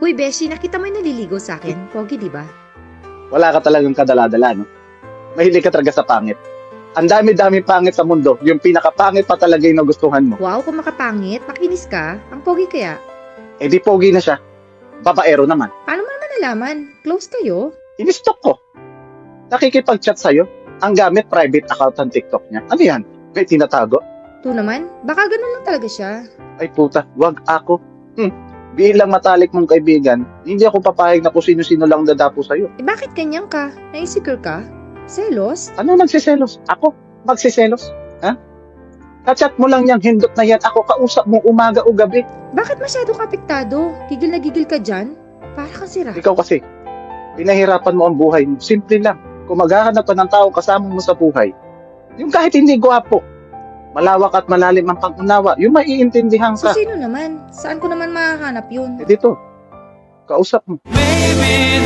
Uy, Beshi, nakita mo yung naliligo sa akin? Pogi, di ba? Wala ka talagang kadaladala, no? Mahilig ka talaga sa pangit. Ang dami-dami pangit sa mundo. Yung pinakapangit pa talaga yung nagustuhan mo. Wow, kung makapangit, makinis ka. Ang pogi kaya. Eh di pogi na siya. Babaero naman. Paano mo naman nalaman? Close kayo? Inistok ko. Nakikipag-chat sa'yo. Ang gamit private account ng TikTok niya. Ano yan? May tinatago? To naman, baka ganun lang talaga siya. Ay puta, wag ako. Hmm. Bilang matalik mong kaibigan, hindi ako papayag na kung sino-sino lang dadapo sa'yo. Eh bakit ganyan ka? Na-insecure ka? Selos? Ano nagsiselos? Ako? Magsiselos? Ha? Kachat mo lang yung hindot na yan. Ako kausap mo umaga o gabi. Bakit masyado ka apektado? Gigil na gigil ka dyan? Para kang sira. Ikaw kasi, pinahirapan mo ang buhay mo. Simple lang. Kung maghahanap ka ng tao kasama mo sa buhay, yung kahit hindi gwapo, malawak at malalim ang pag-unawa, yung maiintindihan So ka. sino naman? Saan ko naman mahahanap yun? Eh dito, kausap mo. Maybe